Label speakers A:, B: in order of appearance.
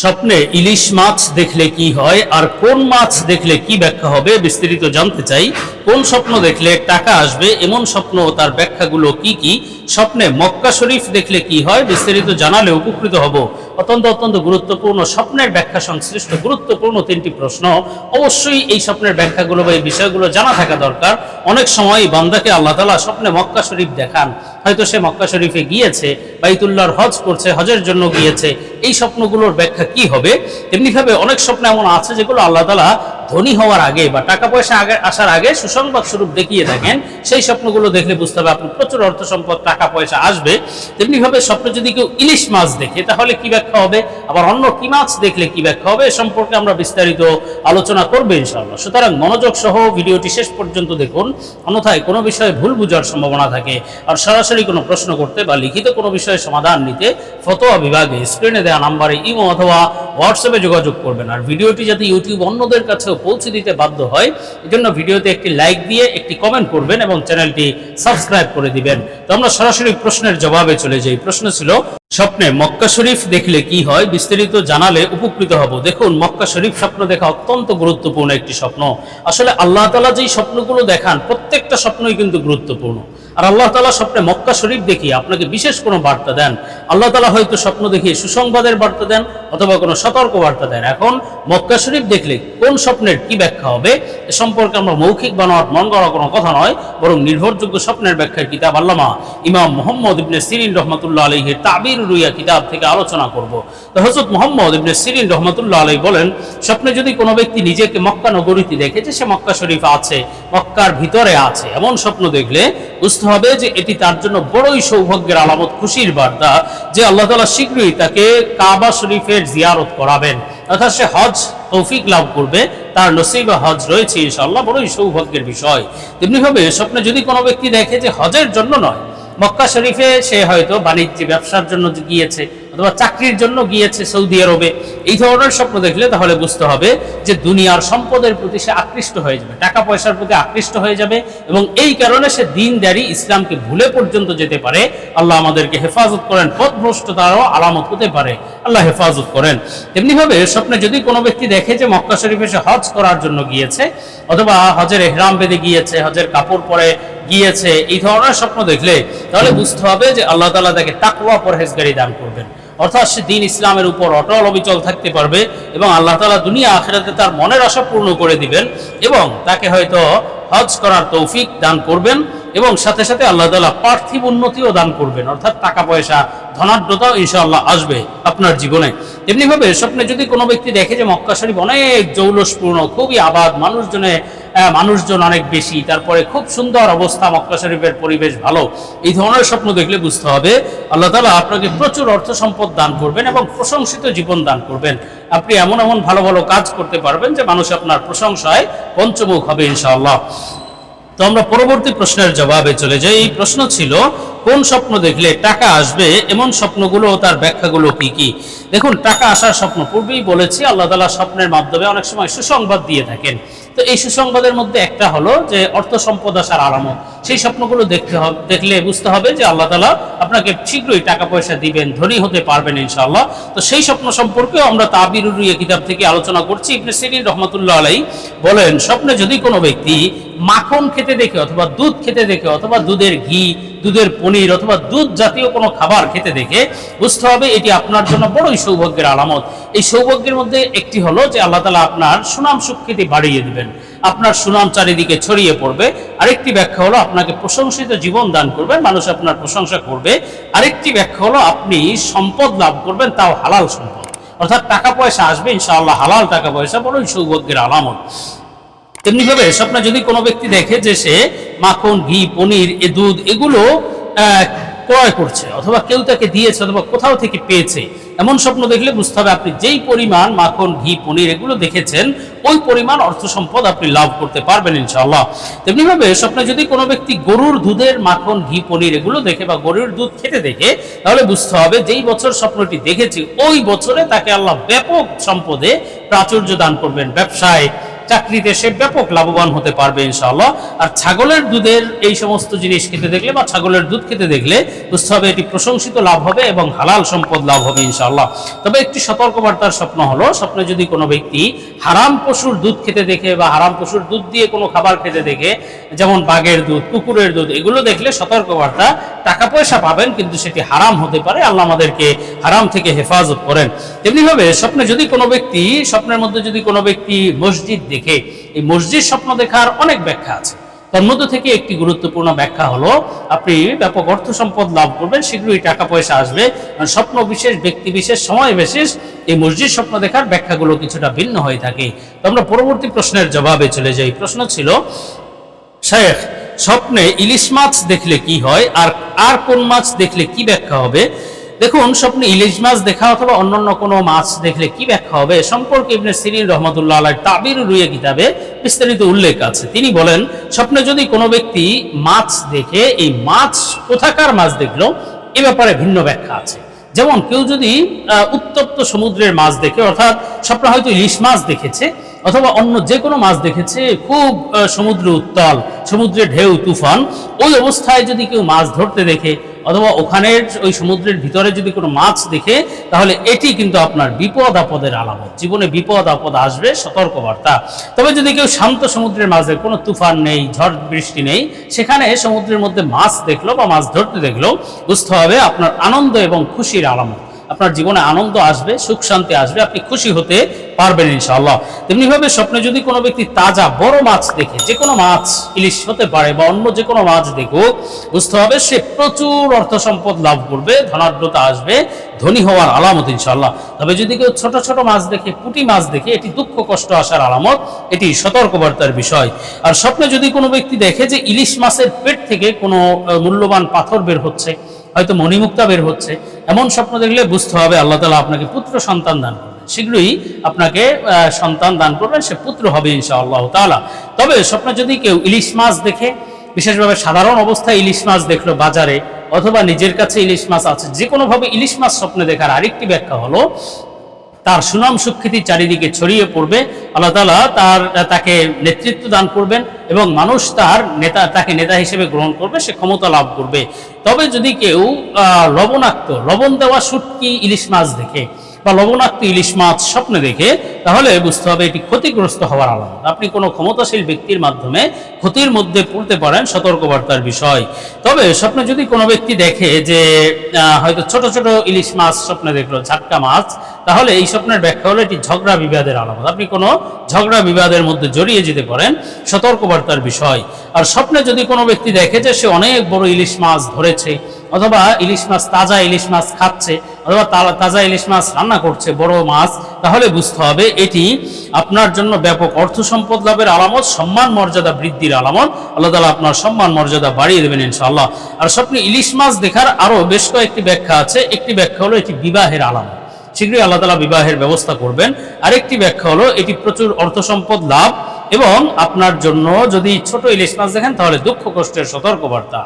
A: স্বপ্নে ইলিশ মাছ দেখলে কি হয় আর কোন মাছ দেখলে কি ব্যাখ্যা হবে বিস্তারিত জানতে চাই। কোন স্বপ্ন দেখলে টাকা আসবে, এমন স্বপ্ন তার ব্যাখ্যাগুলো কি কি? স্বপ্নে মক্কা শরীফ দেখলে কি হয় বিস্তারিত জানালে উপকৃত হব। অত্যন্ত অত্যন্ত গুরুত্বপূর্ণ স্বপ্নের ব্যাখ্যা সংশ্লিষ্ট গুরুত্বপূর্ণ তিনটি প্রশ্ন। অবশ্যই এই স্বপ্নের ব্যাখ্যাগুলো বা এই বিষয়গুলো জানা থাকা দরকার। অনেক সময় বান্দাকে আল্লাহ তালা স্বপ্নে মক্কা শরীফ দেখান। হয়তো সে মক্কা শরীফে গিয়েছে, বাইতুল্লাহর হজ করছে, হজের জন্য গিয়েছে। এই স্বপ্নগুলোর ব্যাখ্যা কি হবে? তেমনিভাবে অনেক স্বপ্ন এমন আছে যেগুলো আল্লাহ তালা ধনী হওয়ার আগে বা টাকা পয়সা আগে আসার আগে সুসংবাদ স্বরূপ দেখিয়ে থাকেন সেই স্বপ্নগুলো দেখলে বুঝতে হবে আপনি প্রচুর অর্থ সম্পদ, টাকা পয়সা আসবে। তেমনিভাবে স্বপ্ন যদি কেউ ইলিশ মাছ দেখে, তাহলে কি ব্যাখ্যা হবে? আবার অন্য কি মাছ দেখলে কি ব্যাখ্যা হবে? এ সম্পর্কে আমরা বিস্তারিত আলোচনা করব ইনশাআল্লাহ। সুতরাং মনোযোগ সহ ভিডিওটি শেষ পর্যন্ত দেখুন। অন্যথায় কোনো বিষয়ে ভুল বুঝার সম্ভাবনা থাকে আর সরাসরি কোনো প্রশ্ন করতে বা লিখিত কোনো বিষয়ে সমাধান নিতে ফতোয়া বিভাগে স্ক্রিনে দেওয়া নাম্বারে ইমো অথবা হোয়াটসঅ্যাপে যোগাযোগ করবেন। আর ভিডিওটি যাতে ইউটিউব অন্যদের কাছেও পৌঁছে দিতে বাধ্য হয়। এজন্য ভিডিওতে একটি লাইক দিয়ে একটি কমেন্ট করবেন এবং চ্যানেলটি সাবস্ক্রাইব করে দিবেন। তো আমরা সরাসরি প্রশ্নের জবাবে চলে যাই। প্রশ্ন ছিল স্বপ্নে মক্কা শরীফ দেখলে কি হয় বিস্তারিত জানালে উপকৃত হব। দেখুন, মক্কা শরীফ স্বপ্ন দেখা অত্যন্ত গুরুত্বপূর্ণ একটি স্বপ্ন। আসলে আল্লাহ তালা যেই স্বপ্নগুলো দেখান, প্রত্যেকটা স্বপ্নই কিন্তু গুরুত্বপূর্ণ। আর আল্লাহ তালা স্বপ্নে মক্কা শরীফ দেখিয়ে আপনাকে বিশেষ কোনো বার্তা দেন। আল্লাহ তালা হয়তো স্বপ্ন দেখিয়ে সুসংবাদের বার্তা দেন অথবা কোনো সতর্ক বার্তা দেন। এখন মক্কা শরীফ দেখলে কোন স্বপ্নের কি ব্যাখ্যা হবে এ সম্পর্কে আমরা মৌখিক বানোয়ার মন করা কোনো কথা নয়, বরং নির্ভরযোগ্য স্বপ্নের ব্যাখ্যার কিতাব আল্লামা ইমাম মোহাম্মদ ইবনে সিরিন রহমতুল্লাহ আলহের তাবির রুইয়া কিতাব থেকে আলোচনা করব। তো হজরত মোহাম্মদ ইবনে সিরিন রহমতুল্লাহ আলহী বলেন, স্বপ্নে যদি কোনো ব্যক্তি নিজেকে মক্কা নগরীতে দেখে যে সে মক্কা শরীফ আছে, মক্কার ভিতরে আছে, এমন স্বপ্ন দেখলে বুঝতে হবে যে এটি তার জন্য বড়ই সৌভাগ্যের আলামত, খুশির বার্তা যে আল্লাহ তালা শীঘ্রই তাকে কাবা শরীফের জিয়ারত করাবেন। অর্থাৎ সে হজ তৌফিক লাভ করবে, তার নসিবা হজ রয়েছে ইনশাল্লাহ বড়ই সৌভাগ্যের বিষয়। তেমনিভাবে স্বপ্নে যদি কোনো ব্যক্তি দেখে যে হজের জন্য নয় মক্কা শরীফে সে হয়তো বাণিজ্য ব্যবসার জন্য গিয়েছে অথবা চাকরির জন্য গিয়েছে সৌদি আরবে। এই ধরনের স্বপ্ন দেখলে তাহলে বুঝতে হবে যে দুনিয়ার সম্পদের প্রতি সে আকৃষ্ট হয়ে যাবে, টাকা পয়সার প্রতি আকৃষ্ট হয়ে যাবে এবং এই কারণে সে দিন দিনদারি ইসলামকে ভুলে পর্যন্ত যেতে পারে। আল্লাহ আমাদেরকে হেফাজত করেন, পথভ্রষ্টতারও আলামত হতে পারে। আল্লাহ হেফাজত করেন। তেমনিভাবে স্বপ্নে যদি কোনো ব্যক্তি দেখে যে মক্কা শরীফে সে হজ করার জন্য গিয়েছে অথবা হজের এহরাম বেঁধে গিয়েছে, হজের কাপড় পরে গিয়েছে, এই ধরনের স্বপ্ন দেখলে তাহলে বুঝতে হবে যে আল্লাহ তালা তাকে তাকওয়া পরহেজগারি দান করবেন। অর্থাৎ সে দিন ইসলামের উপর অটল অবিচল থাকতে পারবে এবং আল্লাহ তালা দুনিয়া আখেরাতে তার মনের আশা পূর্ণ করে দিবেন এবং তাকে হয়তো হজ করার তৌফিক দান করবেন এবং সাথে সাথে আল্লাহ তালা পার্থিব উন্নতিও দান করবেন। অর্থাৎ টাকা পয়সা, ধনাঢ্যতাও ইনশাআল্লাহ আসবে আপনার জীবনে। এমনিভাবে স্বপ্নে যদি কোনো ব্যক্তি দেখে যে মক্কা শরীফ অনেক জৌলসপূর্ণ, খুবই আবাদ, মানুষজনে মানুষজন অনেক বেশি। তারপরে খুব সুন্দর অবস্থা, মক্কা শরীফের পরিবেশ ভালো। এই ধরনের স্বপ্ন দেখলে বুঝতে হবে, আল্লাহ তালা আপনাকে প্রচুর অর্থ সম্পদ দান করবেন এবং প্রশংসিত জীবন দান করবেন। আপনি এমন এমন ভালো ভালো কাজ করতে পারবেন যে মানুষ আপনার প্রশংসায় পঞ্চমুখ হবে ইনশাআল্লাহ। তো আমরা পরবর্তী প্রশ্নের জবাবে চলে যাই। এই প্রশ্ন ছিল, কোন স্বপ্ন দেখলে টাকা আসবে? এমন স্বপ্নগুলো তার ব্যাখ্যাগুলো কি কি? দেখুন, টাকা আসার স্বপ্ন, পূর্বেই বলেছি, আল্লাহ তালা স্বপ্নের মাধ্যমে অনেক সময় সুসংবাদ দিয়ে থাকেন। তো এই সুসংবাদের মধ্যে একটা হলো যে অর্থ সম্পদ আসার আলামত সেই স্বপ্নগুলো দেখতে হবে, দেখলে বুঝতে হবে যে আল্লাহ তালা আপনাকে শীঘ্রই টাকা পয়সা দিবেন, ধনী হতে পারবেন ইনশাআল্লাহ। তো সেই স্বপ্ন সম্পর্কেও আমরা তাবির উরিয়া কিতাব থেকে আলোচনা করছি। ইবনে সিরিন রহমতুল্লাহ আলাই বলেন, স্বপ্নে যদি কোনো ব্যক্তি মাখন খেতে দেখে অথবা দুধ খেতে দেখে অথবা দুধের ঘি, দুধের পনির অথবা দুধ জাতীয় কোনো খাবার খেতে দেখে, বুঝতে হবে এটি আপনার জন্য বড়ই সৌভাগ্যের আলামত। এই সৌভাগ্যের মধ্যে একটি হলো যে আল্লাহ তালা আপনার সুনাম সুখ্যাতি বাড়িয়ে দিবেন। আপনার সুনাম চারিদিকে ছড়িয়ে পড়বে। আরেকটি ব্যাখ্যা হলো, আপনাকে প্রশংসিত জীবন দান করবেন, মানুষ আপনার প্রশংসা করবে। আরেকটি ব্যাখ্যা হলো, আপনি সম্পদ লাভ করবেন, তাও হালাল সম্পদ। অর্থাৎ টাকা পয়সা আসবে, ইনশাআল্লাহ হালাল টাকা পয়সা বড়ই সৌভাগ্যের আলামত। তেমনিভাবে স্বপ্নে যদি কোনো ব্যক্তি দেখে যে সে মাখন, ঘি, পনির, এ দুধ, এগুলো ক্রয় করছে, অথবা কেউ তাকে দিয়েছে অথবা কোথাও থেকে পেয়েছে, এমন স্বপ্ন দেখলে বুঝতে হবে আপনি যেই পরিমাণ মাখন, ঘি, পনির এগুলো দেখেছেন, ওই পরিমাণ অর্থ সম্পদ আপনি লাভ করতে পারবেন ইনশাআল্লাহ। তেমনিভাবে স্বপ্নে যদি কোনো ব্যক্তি গরুর দুধের মাখন, ঘি, পনির এগুলো দেখে বা গরুর দুধ খেতে দেখে, তাহলে বুঝতে হবে যেই বছর স্বপ্নটি দেখেছি, ওই বছরে তাকে আল্লাহ ব্যাপক সম্পদে প্রাচুর্য দান করবেন ব্যবসায়। চাকরিতে সে ব্যাপক লাভবান হতে পারবে ইনশাআল্লাহ। আর ছাগলের দুধের এই সমস্ত জিনিস খেতে দেখলে বা ছাগলের দুধ খেতে দেখলে বুঝতে হবে এটি প্রশংসিত লাভ হবে এবং হালাল সম্পদ লাভ হবে ইনশাআল্লাহ। তবে একটি সতর্কবার্তার স্বপ্ন হলো, স্বপ্নে যদি কোনো ব্যক্তি হারাম পশুর দুধ খেতে দেখে বা হারাম পশুর দুধ দিয়ে কোনো খাবার খেতে দেখে, যেমন বাঘের দুধ, কুকুরের দুধ, এগুলো দেখলে সতর্কবার্তা, টাকা পয়সা পাবেন কিন্তু সেটি হারাম হতে পারে, আল্লাহ আমাদেরকে হারাম থেকে হেফাজত করেন। তেমনিভাবে স্বপ্নে যদি কোনো ব্যক্তি, স্বপ্নের মধ্যে যদি কোনো ব্যক্তি মসজিদ দেখে এই মসজিদ স্বপ্ন দেখার অনেক ব্যাখ্যা আছে। তার মধ্য থেকে একটি গুরুত্বপূর্ণ ব্যাখ্যা হলো, আপনি ব্যাপক অর্থ সম্পদ লাভ করবেন, শীঘ্রই টাকা পয়সা আসবে। স্বপ্ন বিশেষ, ব্যক্তি বিশেষ, সময় বিশেষ, এই মসজিদ স্বপ্ন দেখার ব্যাখ্যাগুলো কিছুটা ভিন্ন হয়ে থাকে। তো আমরা পরবর্তী প্রশ্নের জবাবে চলে যাই। প্রশ্ন ছিল শেখ স্বপ্নে ইলিশ মাছ দেখলে কি হয়? আর আর কোন মাছ দেখলে কি ব্যাখ্যা হবে? দেখুন, স্বপ্নে ইলিশ মাছ দেখা অথবা অন্যান্য কোনো মাছ দেখলে কি ব্যাখ্যা হবে? সম্পর্কে ইবনে সিরিন রহমতুল্লাহ আলাই তাবির রুয়ে কিতাবে বিস্তারিত উল্লেখ আছে। তিনি বলেন, স্বপ্নে যদি কোনো ব্যক্তি মাছ দেখে, এই মাছ কোথাকার মাছ দেখল? এ ব্যাপারে ভিন্ন ব্যাখ্যা আছে। যেমন, কেউ যদি উত্তপ্ত সমুদ্রের মাছ দেখে, অর্থাৎ স্বপ্নে হয়তো ইলিশ মাছ দেখেছে, অথবা অন্য যে কোনো মাছ দেখেছে, খুব সমুদ্র উত্তাল, সমুদ্রের ঢেউ, তুফান, ওই অবস্থায় যদি কেউ মাছ ধরতে দেখে অথবা ওখানের ওই সমুদ্রের ভিতরে যদি কোনো মাছ দেখে, তাহলে এটি কিন্তু আপনার বিপদ আপদের আলামত। জীবনে বিপদ আপদ আসবে, সতর্কবার্তা। তবে যদি কেউ শান্ত সমুদ্রের মাঝে কোনো তুফান নেই, ঝড় বৃষ্টি নেই, সেখানে সমুদ্রের মধ্যে মাছ দেখল বা মাছ ধরতে দেখল, বুঝতে হবে আপনার আনন্দ এবং খুশির আলামত। আপনার জীবনে আনন্দ আসবে, সুখ শান্তি আসবে, আপনি খুশি হতে পারবেন ইনশাআল্লাহ। তেমনিভাবে স্বপ্নে যদি কোনো ব্যক্তি তাজা বড় মাছ দেখে যে কোনো মাছ ইলিশ হতে পারে বা অন্য যে কোনো মাছ দেখুক, বুঝতে হবে সে প্রচুর অর্থ সম্পদ লাভ করবে, ধনাঢ্যতা আসবে, ধনী হওয়ার আলামত ইনশাআল্লাহ। তবে যদি কেউ ছোট ছোট মাছ দেখে, পুঁটি মাছ দেখে, এটি দুঃখ কষ্ট আসার আলামত, এটি সতর্কবার্তার বিষয়। আর স্বপ্নে যদি কোনো ব্যক্তি দেখে যে ইলিশ মাছের পেট থেকে কোনো মূল্যবান পাথর বের হচ্ছে হয়তো মণিমুক্তা বের হচ্ছে, এমন স্বপ্ন দেখলে বুঝতে হবে আল্লাহ তালা আপনাকে পুত্র সন্তান দান করবেন। শীঘ্রই আপনাকে সন্তান দান করবেন, সে পুত্র হবে ইনশা আল্লাহ তালা তবে স্বপ্নে যদি কেউ ইলিশ মাছ দেখে, বিশেষভাবে সাধারণ অবস্থায় ইলিশ মাছ দেখল বাজারে, অথবা নিজের কাছে ইলিশ মাছ আছে যে কোনোভাবে ইলিশ মাছ স্বপ্নে দেখার আরেকটি ব্যাখ্যা হলো তার সুনাম সুখ্যাতি চারিদিকে ছড়িয়ে পড়বে। আল্লাহ তালা তার, তাকে নেতৃত্ব দান করবেন এবং মানুষ তার নেতা, তাকে নেতা হিসেবে গ্রহণ করবে, সে ক্ষমতা লাভ করবে। তবে যদি কেউ লবণাক্ত, লবণ দেওয়া শুটকি ইলিশ মাছ দেখে বা লবণাক্ত ইলিশ মাছ স্বপ্নে দেখে, তাহলে বুঝতে হবে এটি ক্ষতিগ্রস্ত হওয়ার আলামত। আপনি কোনো ক্ষমতাশীল ব্যক্তির মাধ্যমে ক্ষতির মধ্যে পড়তে পারেন সতর্কবার্তার বিষয়। তবে স্বপ্নে যদি কোনো ব্যক্তি দেখে যে হয়তো ছোট ছোট ইলিশ মাছ স্বপ্নে দেখল, ঝাটকা মাছ, তাহলে এই স্বপ্নের ব্যাখ্যা হলো এটি ঝগড়া বিবাদের আলামত। আপনি কোনো ঝগড়া বিবাদের মধ্যে জড়িয়ে যেতে পারেন সতর্কবার্তার বিষয়। আর স্বপ্নে যদি কোনো ব্যক্তি দেখে যে সে অনেক বড় ইলিশ মাছ ধরেছে, অথবা ইলিশ মাছ, তাজা ইলিশ মাছ খাচ্ছে অথবা তাজা ইলিশ মাছ রান্না করছে, বড় মাছ, তাহলে বুঝতে হবে এটি আপনার জন্য ব্যাপক অর্থ সম্পদ লাভের আলামত, সম্মান মর্যাদা বৃদ্ধির আলামত। আল্লাহ তালা আপনার সম্মান মর্যাদা বাড়িয়ে দেবেন ইনশাআল্লাহ। আর স্বপ্নে ইলিশ মাছ দেখার আরও বেশ কয়েকটি ব্যাখ্যা আছে। একটি ব্যাখ্যা হলো এটি বিবাহের আলামত। শীঘ্রই আল্লাহ তালা বিবাহের ব্যবস্থা করবেন। আরেকটি ব্যাখ্যা হলো এটি প্রচুর অর্থ সম্পদ লাভ এবং আপনার জন্য যদি ছোট ইলিশ মাছ দেখেন, তাহলে দুঃখ, কষ্টের সতর্কবার্তা।